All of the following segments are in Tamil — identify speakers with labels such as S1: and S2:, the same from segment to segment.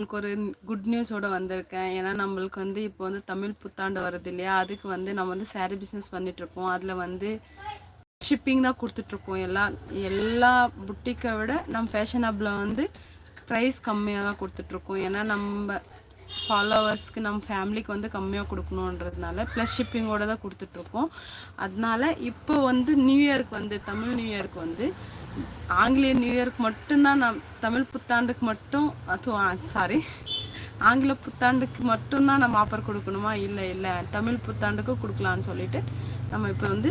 S1: உங்களுக்கு ஒரு குட் நியூஸோட வந்திருக்கேன். ஏன்னா நம்மளுக்கு வந்து இப்போ வந்து தமிழ் புத்தாண்டு வருது இல்லையா? அதுக்கு வந்து நம்ம வந்து சேரீ பிஸ்னஸ் பண்ணிகிட்ருக்கோம் அதில் வந்து ஷிப்பிங் தான் கொடுத்துட்ருக்கோம் எல்லா எல்லா புட்டிக்கை விட நம்ம ஃபேஷன் ஹப்பில் வந்து ப்ரைஸ் கம்மியாக தான் கொடுத்துட்ருக்கோம் ஏன்னா நம்ம ஃபாலோவர்ஸ்க்கு நம்ம ஃபேமிலிக்கு வந்து கம்மியாக கொடுக்கணுன்றதுனால ப்ளஸ் ஷிப்பிங்கோட தான் கொடுத்துட்ருக்கோம் அதனால இப்போ வந்து நியூ இயருக்கு வந்து தமிழ் நியூ இயருக்கு வந்து ஆங்கிலேய நியூ இயர்க்கு மட்டும்தான் நம் தமிழ் புத்தாண்டுக்கு மட்டும் சாரி ஆங்கில புத்தாண்டுக்கு மட்டும்தான் நம்ம ஆஃபர் கொடுக்கணுமா? இல்லை இல்லை. தமிழ் புத்தாண்டுக்கும் கொடுக்கலான்னு சொல்லிட்டு நம்ம இப்போ வந்து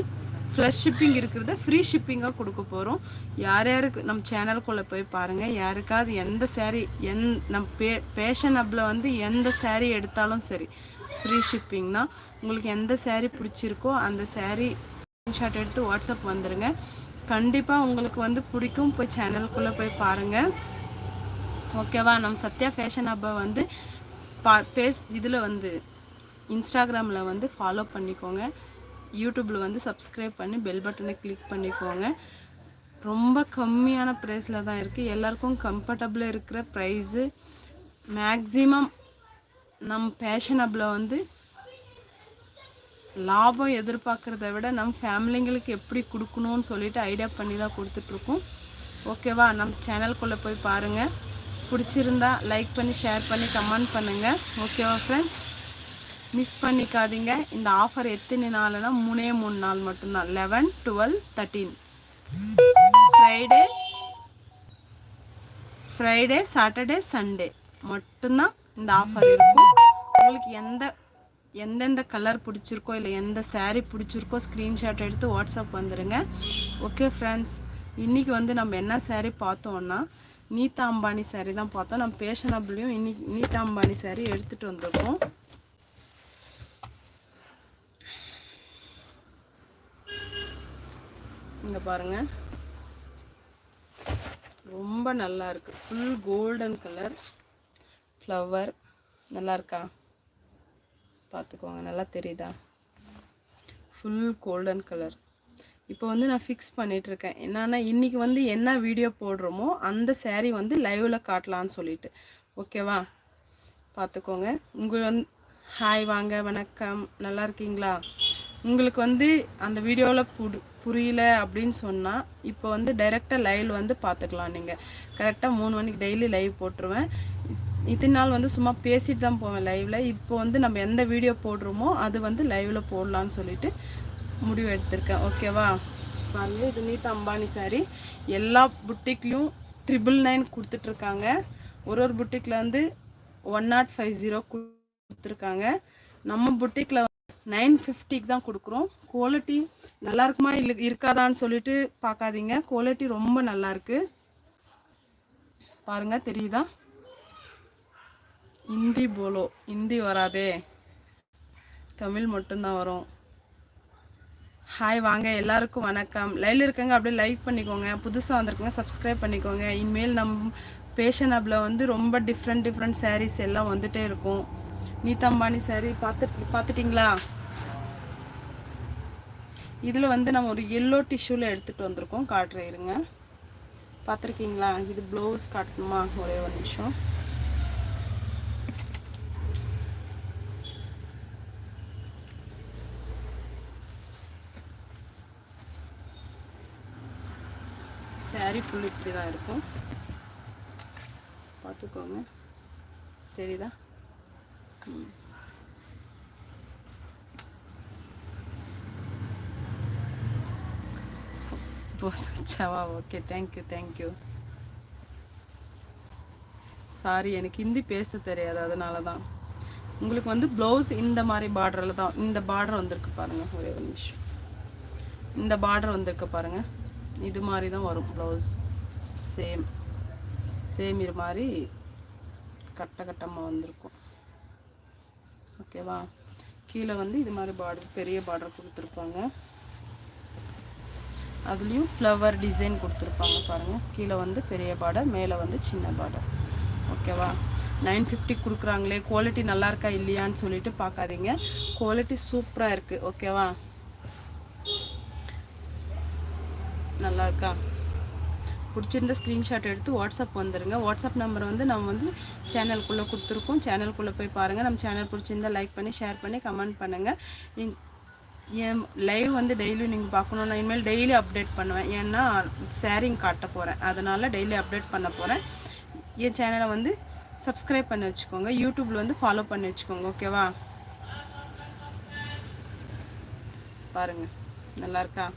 S1: ஃப்ளஷ் ஷிப்பிங் இருக்கிறத ஃப்ரீ ஷிப்பிங்காக கொடுக்க போகிறோம் யார் யாருக்கு நம்ம சேனலுக்குள்ளே போய் பாருங்கள் யாருக்காவது எந்த சேரீ எந் நம்ம பே பேஷன் அப்பில் வந்து எந்த சேரீ எடுத்தாலும் சரி ஃப்ரீ ஷிப்பிங் தான் உங்களுக்கு எந்த சேரீ பிடிச்சிருக்கோ அந்த சேரீ ஸ்க்ரீன்ஷாட் எடுத்து வாட்ஸ்அப் வந்துடுங்க கண்டிப்பாக உங்களுக்கு வந்து பிடிக்கும். போய் சேனலுக்குள்ளே போய் பாருங்கள் ஓகேவா? நம்ம சத்யா ஃபேஷன் ஹப்பை வந்து பா பேஸ் இதில் வந்து இன்ஸ்டாகிராமில் வந்து ஃபாலோ பண்ணிக்கோங்க. யூடியூப்பில் வந்து சப்ஸ்கிரைப் பண்ணி பெல் பட்டனை கிளிக் பண்ணிக்கோங்க. ரொம்ப கம்மியான ப்ரைஸில் தான் இருக்குது எல்லாருக்கும் கம்ஃபர்டபுளாக இருக்கிற ப்ரைஸு மேக்ஸிமம் நம் ஃபேஷனபில் வந்து லாபம் எதிர்பார்க்குறத விட நம்ம ஃபேமிலிங்களுக்கு எப்படி கொடுக்கணும்னு சொல்லிட்டு ஐடியா பண்ணி தான் கொடுத்துட்ருக்கோம். ஓகேவா? நம்ம சேனல்குள்ளே போய் பாருங்கள் பிடிச்சிருந்தா லைக் பண்ணி ஷேர் பண்ணி கமெண்ட் பண்ணுங்கள் ஓகேவா ஃப்ரெண்ட்ஸ் மிஸ் பண்ணிக்காதீங்க. இந்த ஆஃபர் எத்தனை நாள்னா மூணே மூணு நாள் மட்டும்தான். Eleven twelve thirteen. Friday Friday Saturday Sunday மட்டும்தான் இந்த ஆஃபர் இருக்கும். உங்களுக்கு எந்த எந்தெந்த கலர் பிடிச்சிருக்கோ இல்லை எந்த சேரீ பிடிச்சிருக்கோ ஸ்க்ரீன்ஷாட் எடுத்து வாட்ஸ்அப் வந்துடுங்க ஓகே ஃப்ரெண்ட்ஸ் இன்றைக்கி வந்து நம்ம என்ன சேரீ பார்த்தோன்னா நீதா அம்பானி சேரீ தான் பார்த்தோம். நம்ம பேஷனபிளையும் இன்னைக்கு நீதா அம்பானி சேரீ எடுத்துகிட்டு வந்திருக்கோம். இங்கே பாருங்கள் ரொம்ப நல்லா இருக்குது ஃபுல் கோல்டன் கலர் ஃப்ளவர் நல்லா இருக்கா? பார்த்துக்கோங்க நல்லா தெரியுதா? ஃபுல் கோல்டன் கலர் இப்போ வந்து நான் ஃபிக்ஸ் பண்ணிகிட்ருக்கேன் என்னென்னா இன்றைக்கி வந்து என்ன வீடியோ போடுறோமோ அந்த சேரீ வந்து லைவில் காட்டலான்னு சொல்லிட்டு. ஓகேவா பார்த்துக்கோங்க. உங்கள் வந்து ஹாய் வாங்க வணக்கம். நல்லா இருக்கீங்களா? உங்களுக்கு வந்து அந்த வீடியோவில் புடு புரியல அப்படின்னு சொன்னால் இப்போ வந்து டைரெக்டாக லைவ் வந்து பார்த்துக்கலாம் நீங்கள் கரெக்டாக மூணு மணிக்கு டெய்லி லைவ் போட்டுருவேன். இத்தனை நாள் வந்து சும்மா பேசிட்டு தான் போவேன் லைவில் இப்போ வந்து நம்ம எந்த வீடியோ போடுறோமோ அது வந்து லைவில் போடலான்னு சொல்லிட்டு முடிவு எடுத்திருக்கேன். ஓகேவா பாருங்க இது நீட் அம்பானி சாரி எல்லா புட்டிக்லையும் ட்ரிபிள் நைன் கொடுத்துட்ருக்காங்க. ஒரு ஒரு புட்டிக்கில் வந்து ஒன் நாட் ஃபைவ் ஜீரோ கொடுத்துருக்காங்க. நம்ம புட்டிக்கில் நைன் ஃபிஃப்டிக்கு தான் கொடுக்குறோம். குவாலிட்டி நல்லா இருக்குமா? இல்லை இருக்காதான்னு சொல்லிட்டு பார்க்காதீங்க. குவாலிட்டி ரொம்ப நல்லா இருக்குது பாருங்கள் தெரியுதா? ஹிந்தி போலோ ஹிந்தி வராதே. தமிழ் மட்டும்தான் வரும். ஹாய் வாங்க. எல்லாருக்கும் வணக்கம். லைவில் இருக்கங்க அப்படியே லைக் பண்ணிக்கோங்க. புதுசாக வந்திருக்கங்க சப்ஸ்கிரைப் பண்ணிக்கோங்க. இனிமேல் நம் பேஷன் அப்பில் வந்து ரொம்ப டிஃப்ரெண்ட் டிஃப்ரெண்ட் சாரீஸ் எல்லாம் வந்துகிட்டே இருக்கும். நீத்தம்பானி சாரீ பார்த்துட்டு பார்த்துட்டிங்களா? இதில் வந்து நம்ம ஒரு எல்லோ டிஷ்யூவில் எடுத்துகிட்டு வந்திருக்கோம். காட்டுறேன் இருங்க. பார்த்துருக்கீங்களா? இது ப்ளவுஸ் காட்டணுமா? ஒரே ஒரு நிமிஷம். சாரி ஃபுல் இப்படி தான் இருக்கும். பார்த்துக்கோங்க. தெரியுதா? சவா okay thank you thank you sorry எனக்கு ஹிந்தி பேச தெரியாது. அதனால தான். உங்களுக்கு வந்து ப்ளவுஸ் இந்த மாதிரி பார்டரில் தான் இந்த பார்டர் வந்திருக்கு பாருங்கள் ஒரே ஒரு நிமிஷம். இந்த பார்டர் வந்திருக்கு பாருங்கள் இது மாதிரி தான் வரும் ப்ளவுஸ் சேம் சேம் இது மாதிரி கட்ட கட்டமாக வந்திருக்கும். ஓகேவா கீழே வந்து இது மாதிரி பார்டர் பெரிய பார்டர் கொடுத்துருப்பாங்க. அதுலேயும் ஃப்ளவர் டிசைன் கொடுத்துருப்பாங்க பாருங்கள் கீழே வந்து பெரிய பார்டர் மேலே வந்து சின்ன பார்டர் ஓகேவா நைன் ஃபிஃப்டி கொடுக்குறாங்களே. குவாலிட்டி நல்லா இருக்கா இல்லையான்னு சொல்லிட்டு பார்க்காதீங்க. குவாலிட்டி சூப்பராக இருக்குது ஓகேவா நல்லா இருக்கா பிடிச்சிருந்த ஸ்க்ரீன்ஷாட் எடுத்து வாட்ஸ்அப் வந்துடுங்க வாட்ஸ்அப் நம்பர் வந்து நம்ம வந்து சேனலுக்குள்ளே கொடுத்துருக்கோம். சேனலுக்குள்ளே போய் பாருங்கள் நம்ம சேனல் பிடிச்சிருந்தா லைக் பண்ணி ஷேர் பண்ணி கமெண்ட் பண்ணுங்கள் என் லைவ் வந்து டெய்லியும் நீங்கள் பார்க்கணும். நான் இனிமேல் டெய்லி அப்டேட் பண்ணுவேன். ஏன்னா ஷேரிங் காட்ட போகிறேன் அதனால் டெய்லி அப்டேட் பண்ண போகிறேன் என் சேனலை வந்து சப்ஸ்கிரைப் பண்ணி வச்சுக்கோங்க. யூடியூப்பில் வந்து ஃபாலோ பண்ணி வச்சுக்கோங்க. ஓகேவா பாருங்கள் நல்லா இருக்கா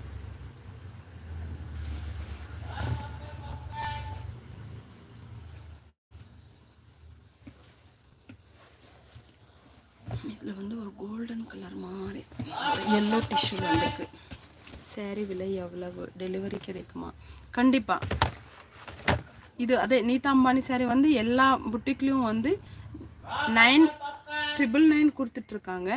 S1: இதில் வந்து ஒரு கோல்டன் கலர் மாதிரி எல்லோ டிஷ்யூ வந்திருக்கு. சேரீ விலை எவ்வளவு? டெலிவரி கிடைக்குமா? கண்டிப்பாக இது அதே நீதா அம்பானி சாரி வந்து எல்லா புட்டிக்லேயும் வந்து நைன் ட்ரிபிள் நைன் கொடுத்துட்ருக்காங்க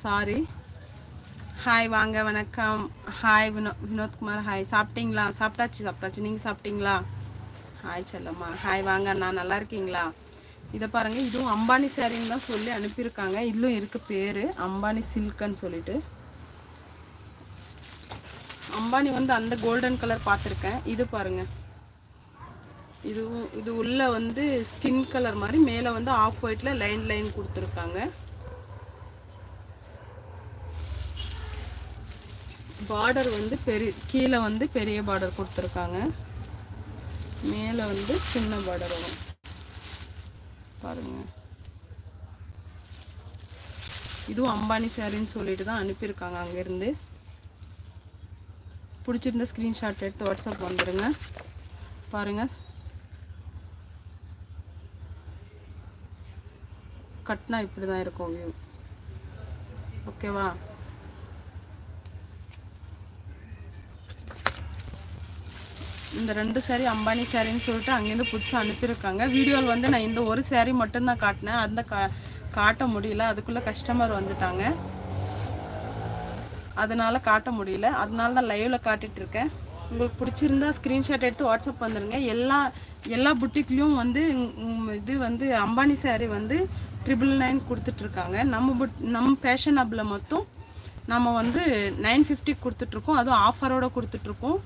S1: சாரி ஹாய் வாங்க வணக்கம். ஹாய் வினோ வினோத்குமார். ஹாய் சாப்பிட்டீங்களா? சாப்பிட்டாச்சு சாப்பிட்டாச்சு. நீங்கள் சாப்பிட்டீங்களா? ஹாய் செல்லம்மா. ஹாய் வாங்க அண்ணா நல்லா இருக்கீங்களா? இதை பாருங்கள் இதுவும் அம்பானி சேரீன்னு தான் சொல்லி அனுப்பியிருக்காங்க. இதுலும் இருக்குது பேர். அம்பானி சில்க்குன்னு சொல்லிட்டு. அம்பானி வந்து அந்த கோல்டன் கலர் பார்த்துருக்கேன். இது பாருங்கள் இதுவும் இது உள்ளே வந்து ஸ்கின் கலர் மாதிரி மேலே வந்து ஆஃப் ஒயிட்டில் லைன் லைன் கொடுத்துருக்காங்க. பார்டர் வந்து பெரிய கீழே வந்து பெரிய பார்டர் கொடுத்துருக்காங்க. மேலே வந்து சின்ன பார்டர் வரும். பாருங்க. இதுவும் அம்பானி சாரின்னு சொல்லிட்டு தான் அனுப்பியிருக்காங்க அங்கேருந்து. பிடிச்சிருந்த ஸ்க்ரீன்ஷாட் எடுத்து வாட்ஸ்அப் வந்துடுங்க பாருங்கள் கட்னா இப்படி தான் இருக்கும் வியூ ஓகேவா இந்த ரெண்டு சாரீ அம்பானி சாரின்னு சொல்லிட்டு அங்கேருந்து புதுசாக அனுப்பியிருக்காங்க. வீடியோவில் வந்து நான் இந்த ஒரு சாரீ மட்டும்தான் காட்டினேன். அந்த கா காட்ட முடியல. அதுக்குள்ளே கஸ்டமர் வந்துட்டாங்க. அதனால் காட்ட முடியல. அதனால தான் லைவில் காட்டிட்டு இருக்கேன். உங்களுக்கு பிடிச்சிருந்தா ஸ்க்ரீன்ஷாட் எடுத்து வாட்ஸ்அப் வந்துடுங்க எல்லா எல்லா புட்டிக்லேயும் வந்து இது வந்து அம்பானி சாரீ வந்து ட்ரிபிள் நைன் கொடுத்துட்ருக்காங்க நம்ம புட் நம்ம ஃபேஷன் ஹப்பில் மொத்தம் நம்ம வந்து நைன் ஃபிஃப்டி கொடுத்துட்ருக்கோம் அதுவும் ஆஃபரோடு கொடுத்துட்ருக்கோம்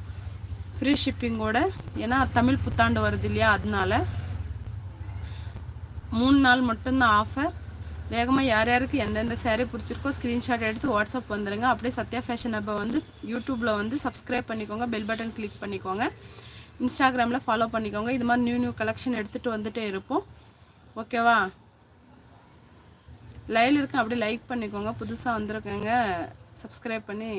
S1: ஃப்ரீ ஷிப்பிங்கோட ஏன்னா தமிழ் புத்தாண்டு வருது இல்லையா அதனால. மூணு நாள் மட்டும்தான் ஆஃபர் வேகமாக யார் யாருக்கு எந்தெந்த சேரீ பிடிச்சிருக்கோ ஸ்க்ரீன்ஷாட் எடுத்து வாட்ஸ்அப் வந்துடுங்க அப்படியே சத்யா ஃபேஷன் அப்போ வந்து யூடியூப்பில் வந்து சப்ஸ்கிரைப் பண்ணிக்கோங்க. பெல் பட்டன் கிளிக் பண்ணிக்கோங்க. இன்ஸ்டாகிராமில் ஃபாலோ பண்ணிக்கோங்க. இது மாதிரி நியூ நியூ கலெக்ஷன் எடுத்துகிட்டு வந்துகிட்டே இருப்போம். ஓகேவா லைவில் இருக்கேன் அப்படியே லைக் பண்ணிக்கோங்க. புதுசாக வந்திருக்கேங்க சப்ஸ்கிரைப் பண்ணி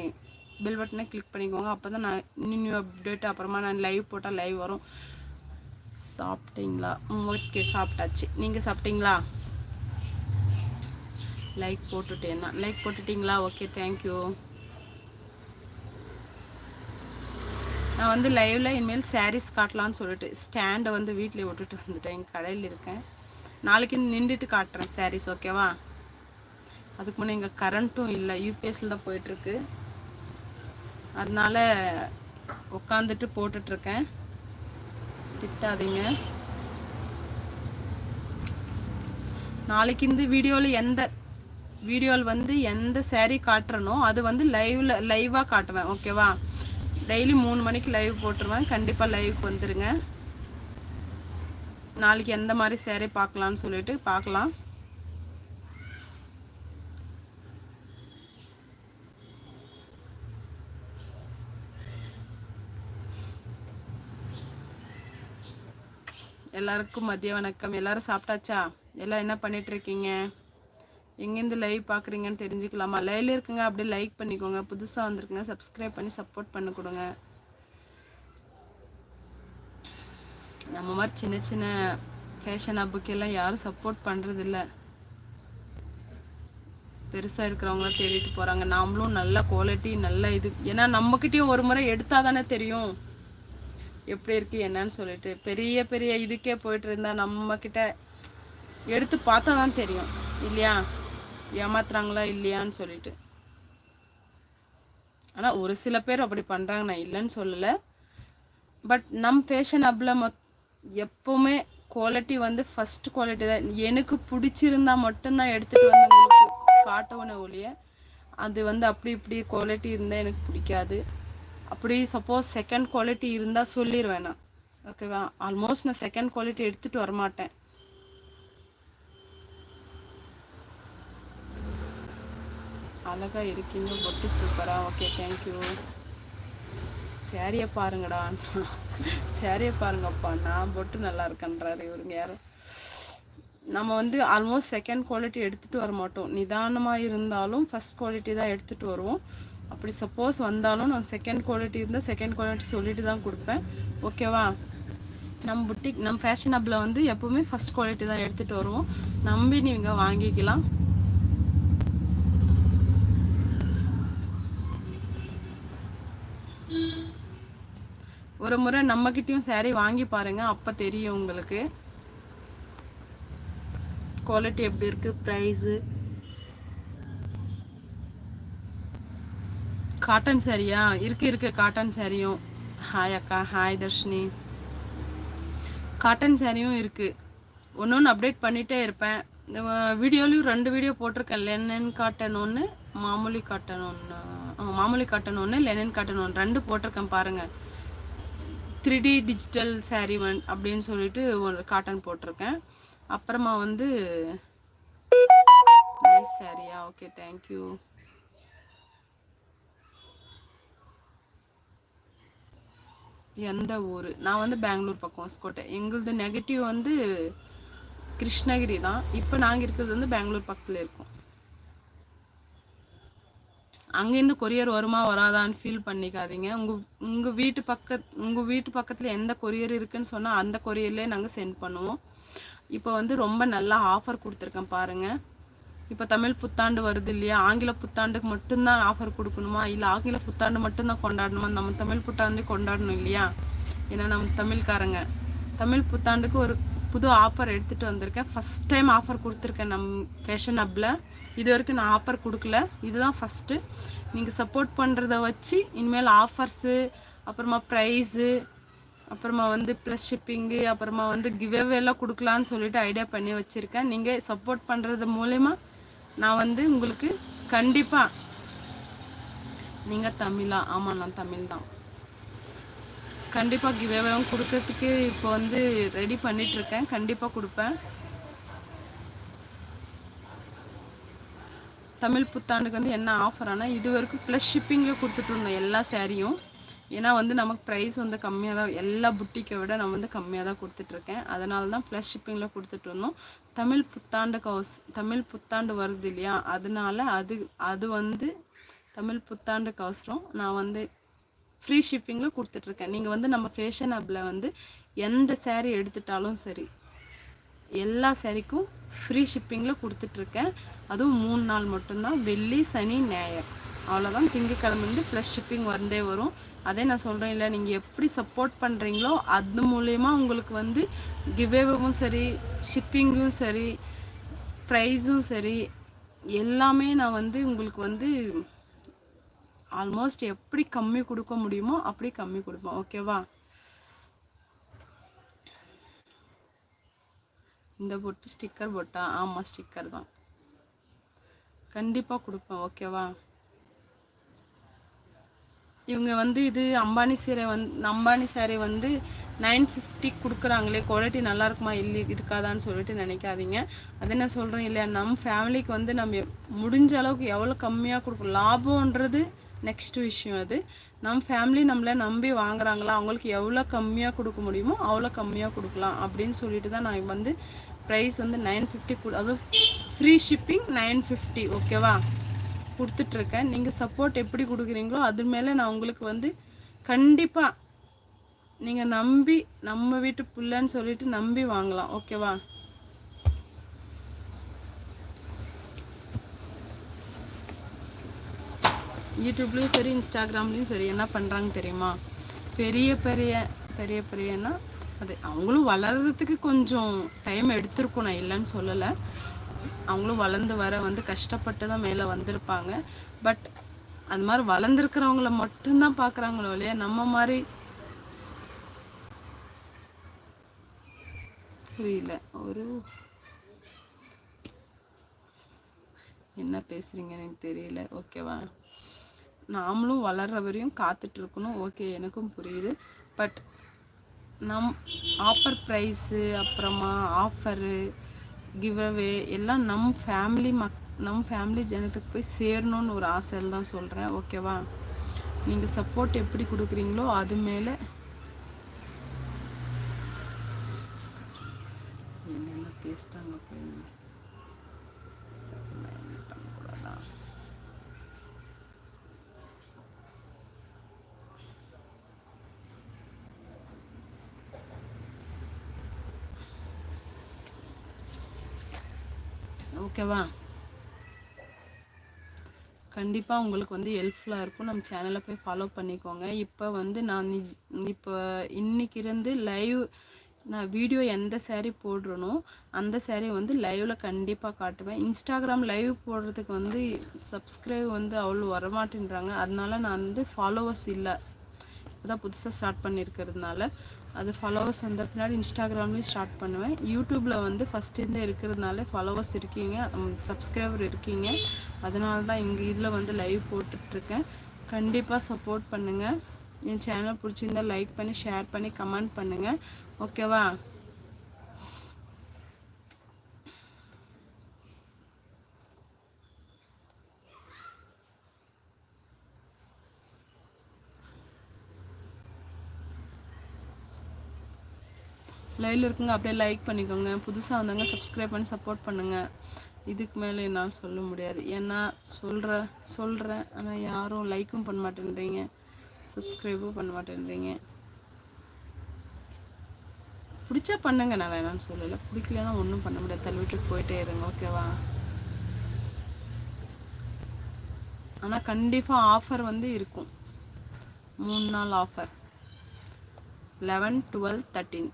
S1: பெல் பட்டனை கிளிக் பண்ணிக்கோங்க. அப்போ தான் நான் நியூ அப்டேட் அப்புறமா நான் லைவ் போட்டால் லைவ் வரும். சாப்பிட்டீங்களா? ஓகே சாப்பிட்டாச்சு. நீங்கள் சாப்பிட்டீங்களா? லைக் போட்டுட்டேன்னா. லைக் போட்டுட்டிங்களா? ஓகே தேங்க்யூ நான் வந்து லைவில் இனிமேல் சாரீஸ் காட்டலான்னு சொல்லிட்டு ஸ்டாண்டை வந்து வீட்டில் விட்டுட்டு வந்துட்டேன். எங்கள் கடையில் இருக்கேன். நாளைக்கு நின்றுட்டு காட்டுறேன் சாரீஸ் ஓகேவா அதுக்கு முன்னே இங்கே கரண்ட்டும் இல்லை யூபிஎஸ்ல தான் போயிட்டுருக்கு அதனால உட்காந்துட்டு போட்டுட்ருக்கேன். திட்டாதீங்க. நாளைக்கு இந்த வீடியோவில் எந்த வீடியோவில் வந்து எந்த சேரீ காட்டுறனோ அது வந்து லைவில் லைவாக காட்டுவேன் ஓகேவா டெய்லி மூணு மணிக்கு லைவ் போட்டுருவேன். கண்டிப்பாக லைவுக்கு வந்துடுங்க நாளைக்கு எந்த மாதிரி சேரீ பார்க்கலான்னு சொல்லிட்டு பார்க்கலாம். எல்லாருக்கும் மதிய வணக்கம். எல்லாரும் சாப்பிட்டாச்சா? எல்லாம் என்ன பண்ணிட்டு இருக்கீங்க எங்கேருந்து லைவ் பார்க்குறீங்கன்னு தெரிஞ்சுக்கலாமா? லைவ்ல இருக்குங்க அப்படியே லைக் பண்ணிக்கோங்க. புதுசாக வந்திருக்குங்க சப்ஸ்கிரைப் பண்ணி சப்போர்ட் பண்ணி கொடுங்க. நம்ம மாதிரி சின்ன சின்ன ஃபேஷன் அப்புக்கெல்லாம் யாரும் சப்போர்ட் பண்ணுறதில்ல பெருசாக இருக்கிறவங்கள தேடிட்டு போகிறாங்க நாமளும் நல்ல குவாலிட்டி நல்ல இது. ஏன்னா நம்மக்கிட்டேயும் ஒரு முறை எடுத்தால் தானே தெரியும். எப்படி இருக்குது என்னன்னு சொல்லிட்டு பெரிய பெரிய இதுக்கே போயிட்டு இருந்தா நம்மக்கிட்ட எடுத்து பார்த்தா தான் தெரியும். இல்லையா? ஏமாத்துறாங்களா இல்லையான்னு சொல்லிட்டு. ஆனால் ஒரு சில பேர் அப்படி பண்ணுறாங்க நான் இல்லைன்னு சொல்லலை. பட் நம் ஃபேஷன் அப்பில் மொத் எப்போவுமே குவாலிட்டி வந்து ஃபஸ்ட் குவாலிட்டி தான். எனக்கு பிடிச்சிருந்தா மட்டும்தான் எடுத்துகிட்டு வந்து உங்களுக்கு காட்டவுன ஒழிய அது வந்து அப்படி இப்படி குவாலிட்டி இருந்தால் எனக்கு பிடிக்காது. அப்படி சப்போஸ் செகண்ட் குவாலிட்டி இருந்தால் சொல்லிடுவேன் நான். ஓகேவா ஆல்மோஸ்ட் நான் செகண்ட் குவாலிட்டி எடுத்துகிட்டு வரமாட்டேன். அழகாக இருக்கீங்க பொட்டு சூப்பராக ஓகே தேங்க்யூ சேரியை பாருங்கடா. சேரியை பாருங்கப்பா. நான் பொட்டு நல்லா இருக்கேன்றாரு இவருங்க யாரும் நம்ம வந்து ஆல்மோஸ்ட் செகண்ட் குவாலிட்டி எடுத்துகிட்டு வர மாட்டோம் நிதானமாக இருந்தாலும் ஃபஸ்ட் குவாலிட்டி தான் எடுத்துகிட்டு வருவோம். அப்படி சப்போஸ் வந்தாலும் நான் செகண்ட் குவாலிட்டி இருந்தால் செகண்ட் குவாலிட்டி சொல்லிட்டு தான் கொடுப்பேன். ஓகேவா நம்ம புட்டிக் நம்ம ஃபேஷன் ஹப்பில் வந்து எப்போவுமே ஃபஸ்ட் குவாலிட்டி தான் எடுத்துகிட்டு வருவோம். நம்பி நீங்கள் வாங்கிக்கலாம். ஒரு முறை நம்மக்கிட்டேயும் சேரீ வாங்கி பாருங்கள் அப்போ தெரியும் உங்களுக்கு. குவாலிட்டி எப்படி இருக்குது ப்ரைஸு காட்டன் சாரியா இருக்கு இருக்கு காட்டன் சாரியும் ஹாய் அக்கா ஹாய் தர்ஷினி. காட்டன் சாரியும் இருக்குது ஒன்று ஒன்று அப்டேட் பண்ணிகிட்டே இருப்பேன். வீடியோலையும் ரெண்டு வீடியோ போட்டிருக்கேன். லெனன் காட்டன் ஒன்று மாமூலி காட்டன் ஒன்று மாமூலி காட்டன் ஒன்று லெனன் காட்டன் ஒன்று ரெண்டு போட்டிருக்கேன் பாருங்கள் three D digital sari one அப்படின்னு சொல்லிட்டு ஒரு காட்டன் போட்டிருக்கேன். அப்புறமா வந்து நைஸ் சாரியா ஓகே தேங்க்யூ எந்த ஊர்? நான் வந்து பெங்களூர் பக்கம் ஹொஸ்கோட்டை எங்களது நெகட்டிவ் வந்து கிருஷ்ணகிரி தான். இப்போ நாங்கள் இருக்கிறது வந்து பெங்களூர் பக்கத்தில் இருக்கோம். அங்கேருந்து கொரியர் வருமா வராதான்னு ஃபீல் பண்ணிக்காதீங்க. உங்கள் உங்கள் வீட்டு பக்க உங்கள் வீட்டு பக்கத்தில் எந்த கொரியர் இருக்குன்னு சொன்னால் அந்த கொரியர்லேயே நாங்கள் சென்ட் பண்ணுவோம். இப்போ வந்து ரொம்ப நல்லா ஆஃபர் கொடுத்துருக்கேன் பாருங்கள் இப்போ தமிழ் புத்தாண்டு வருது இல்லையா? ஆங்கில புத்தாண்டுக்கு மட்டும்தான் ஆஃபர் கொடுக்கணுமா? இல்லை ஆங்கில புத்தாண்டு மட்டும்தான் கொண்டாடணுமா? நம்ம தமிழ் புத்தாண்டு கொண்டாடணும் இல்லையா? ஏன்னா நம்ம தமிழ்காரங்க. தமிழ் புத்தாண்டுக்கு ஒரு புது ஆஃபர் எடுத்துகிட்டு வந்திருக்கேன். ஃபஸ்ட் டைம் ஆஃபர் கொடுத்துருக்கேன் நம் ஃபேஷன் ஹப்பில் இது வரைக்கும் நான் ஆஃபர் கொடுக்கல. இதுதான் ஃபஸ்ட்டு நீங்கள் சப்போர்ட் பண்ணுறத வச்சு இனிமேல் ஆஃபர்ஸு அப்புறமா ப்ரைஸு அப்புறமா வந்து ப்ளஸ் ஷிப்பிங்கு அப்புறமா வந்து கிவ்அவேலாம் கொடுக்கலான்னு சொல்லிட்டு ஐடியா பண்ணி வச்சுருக்கேன். நீங்கள் சப்போர்ட் பண்ணுறது மூலயமா நான் வந்து உங்களுக்கு கண்டிப்பாக நீங்கள் தமிழா ஆமாம் நான் தமிழ் தான் கண்டிப்பாக கிவ்அவேவும் கொடுக்கறதுக்கு இப்போ வந்து ரெடி பண்ணிகிட்ருக்கேன் கண்டிப்பாக கொடுப்பேன். தமிழ் புத்தாண்டுக்கு வந்து என்ன ஆஃபர் ஆனால் இது வரைக்கும் ப்ளஸ் ஷிப்பிங்கில் கொடுத்துட்டு இருந்தோம் எல்லா சேரீயும் ஏன்னா வந்து நமக்கு ப்ரைஸ் வந்து கம்மியாக தான் எல்லா புட்டிக்கை விட நான் வந்து கம்மியாக தான் கொடுத்துட்ருக்கேன் அதனால தான் ப்ளஸ் ஷிப்பிங்கில் கொடுத்துட்டு இருந்தோம். தமிழ் புத்தாண்டு கவுஸ் தமிழ் புத்தாண்டு வருது இல்லையா? அதனால அது அது வந்து தமிழ் புத்தாண்டு அவசரம் நான் வந்து ஃப்ரீ ஷிப்பிங்கில் கொடுத்துட்ருக்கேன் நீங்கள் வந்து நம்ம ஃபேஷன் ஆப்பில் வந்து எந்த சேரீ எடுத்துட்டாலும் சரி எல்லா சேரீக்கும் ஃப்ரீ ஷிப்பிங்கில் கொடுத்துட்ருக்கேன் அதுவும் மூணு நாள் மட்டும்தான் வெள்ளி சனி ஞாயிறு. அவ்வளோதான் திங்கக்கிழமை வந்து ப்ளஸ் ஷிப்பிங் வந்தே வரும். அதே நான் சொல்கிறேன் இல்லை நீங்கள் எப்படி சப்போர்ட் பண்ணுறீங்களோ அது மூலயமா உங்களுக்கு வந்து கிவேவும் சரி ஷிப்பிங்கும் சரி ப்ரைஸும் சரி எல்லாமே நான் வந்து உங்களுக்கு வந்து ஆல்மோஸ்ட் எப்படி கம்மி கொடுக்க முடியுமோ அப்படி கம்மி கொடுப்போம் ஓகேவா இந்த பொட்டு ஸ்டிக்கர் போட்டா? ஆமாம் ஸ்டிக்கர் தான். கண்டிப்பாக கொடுப்பேன். ஓகேவா இவங்க வந்து இது அம்பானி சீரை வந்து அம்பானி சேரை வந்து நைன் ஃபிஃப்டி கொடுக்குறாங்களே குவாலிட்டி நல்லா இருக்குமா இல்லை இருக்காதான்னு சொல்லிட்டு நினைக்காதீங்க. அது என்ன சொல்கிறேன் இல்லையா நம்ம ஃபேமிலிக்கு வந்து நம்ம முடிஞ்ச அளவுக்கு எவ்வளோ கம்மியாக கொடுக்கணும் லாபம்ன்றது நெக்ஸ்ட் விஷயம் அது. நம்ம ஃபேமிலி நம்மளை நம்பி வாங்குறாங்களா அவங்களுக்கு எவ்வளோ கம்மியாக கொடுக்க முடியுமோ அவ்வளோ கம்மியாக கொடுக்கலாம் அப்படின்னு சொல்லிட்டு தான் நான் வந்து ப்ரைஸ் வந்து நைன் ஃபிஃப்டி கொடு அதுவும் ஃப்ரீ ஷிப்பிங் நைன் ஃபிஃப்டி ஓகேவா கொடுத்துட்ருக்கேன். நீங்கள் சப்போர்ட் எப்படி கொடுக்குறீங்களோ அது மேலே நான் உங்களுக்கு வந்து கண்டிப்பாக நீங்கள் நம்பி நம்ம வீட்டு பிள்ளைன்னு சொல்லிட்டு நம்பி வாங்கலாம். ஓகேவா யூடியூப்லேயும் சரி இன்ஸ்டாகிராம்லேயும் சரி என்ன பண்ணுறாங்க தெரியுமா? பெரிய பெரிய பெரிய பெரியன்னா அது அவங்களும் வளர்கிறதுக்கு கொஞ்சம் டைம் எடுத்திருக்கும் நான் இல்லைன்னு சொல்லலை. அவங்களும் வளர்ந்து வர வந்து கஷ்டப்பட்டு தான் மேலே வந்திருப்பாங்க. பட் அது மாதிரி வளர்ந்துருக்கிறவங்கள மட்டும்தான் பார்க்குறாங்களோ இல்லையா? நம்ம மாதிரி புரியல. ஒரு என்ன பேசுகிறீங்கன்னு எனக்கு தெரியல. ஓகேவா? நாமளும் வளர்ற வரையும் காத்துட்டு இருக்கணும். ஓகே எனக்கும் புரியுது. பட் நம் ஆஃபர் ப்ரைஸு அப்புறமா ஆஃபரு கிவ்அவே எல்லாம் நம் ஃபேமிலி மக் நம் ஃபேமிலி ஜனத்துக்கு போய் சேரணும்னு ஒரு ஆசையில் தான் சொல்கிறேன் ஓகேவா நீங்கள் சப்போர்ட் எப்படி கொடுக்குறீங்களோ அது மேலே என்னென்ன பேசுகிறாங்க போய் ஓகேவா? கண்டிப்பாக உங்களுக்கு வந்து ஹெல்ப்ஃபுல்லாக இருக்கும். நம்ம சேனலை போய் ஃபாலோ பண்ணிக்கோங்க. இப்போ வந்து நான் இப்போ இன்னைக்கு இருந்து லைவ் நான் வீடியோ எந்த சேரீ போடுறனோ அந்த சேரீ வந்து லைவில் கண்டிப்பாக காட்டுவேன். இன்ஸ்டாகிராம் லைவ் போடுறதுக்கு வந்து சப்ஸ்கிரைப் வந்து அவ்வளோ வரமாட்டேன்றாங்க. அதனால நான் வந்து ஃபாலோவர்ஸ் இல்லை. இப்போ தான் புதுசாக ஸ்டார்ட் பண்ணியிருக்கிறதுனால அது ஃபாலோவர்ஸ் வந்த பின்னாடி இன்ஸ்டாகிராம்லேயும் ஸ்டார்ட் பண்ணுவேன். யூடியூப்பில் வந்து ஃபஸ்ட்டு இருக்கிறதுனால ஃபாலோவர்ஸ் இருக்கீங்க சப்ஸ்கிரைபர் இருக்கீங்க. அதனால தான் இங்கே இதில் வந்து லைவ் போட்டுட்ருக்கேன். கண்டிப்பாக சப்போர்ட் பண்ணுங்கள் என் சேனல் பிடிச்சிருந்தால் லைக் பண்ணி ஷேர் பண்ணி கமெண்ட் பண்ணுங்கள் ஓகேவா லைவில் இருக்குங்க அப்படியே லைக் பண்ணிக்கோங்க. புதுசாக வந்தாங்க சப்ஸ்கிரைப் பண்ணி சப்போர்ட் பண்ணுங்கள் இதுக்கு மேலே என்னால் சொல்ல முடியாது. ஏன்னா சொல்கிற சொல்கிறேன் ஆனால் யாரும் லைக்கும் பண்ண மாட்டேன்றீங்க. சப்ஸ்கிரைபும் பண்ண மாட்டேன்றீங்க. பிடிச்சா பண்ணுங்க நான் வேணாம்னு சொல்லலை. பிடிக்கலன்னா ஒன்றும் பண்ண முடியாது. தள்ளிவிட்டு போயிட்டே இருங்க ஓகேவா ஆனால் கண்டிப்பாக ஆஃபர் வந்து இருக்கும். மூணு நாள் offer eleven twelve thirteen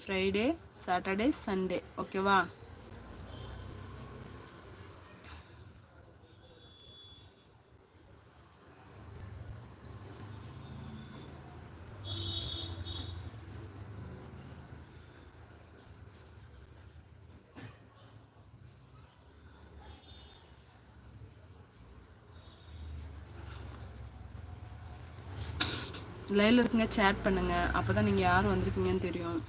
S1: Friday Saturday Sunday ஓகேவா லைவ்ல இருக்குங்க சேட் பண்ணுங்க. அப்பதான் நீங்க யார் வந்திருக்கீங்கன்னு தெரியும்.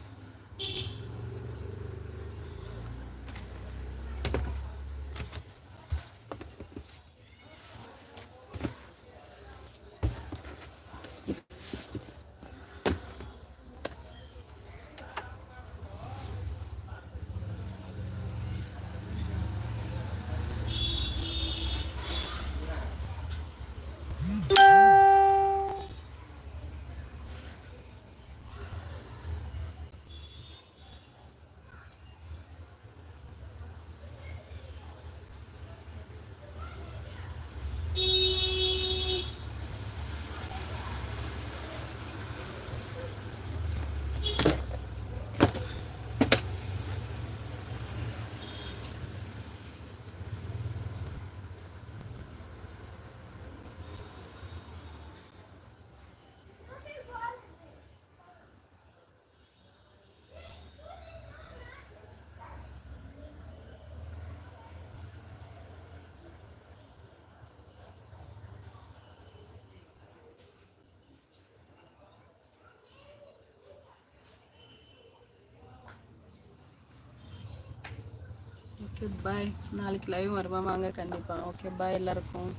S1: ஓகே பாய் நாளைக்கு லைவ் வருவாங்க கண்டிப்பாக ஓகே பாய் எல்லாருக்கும்.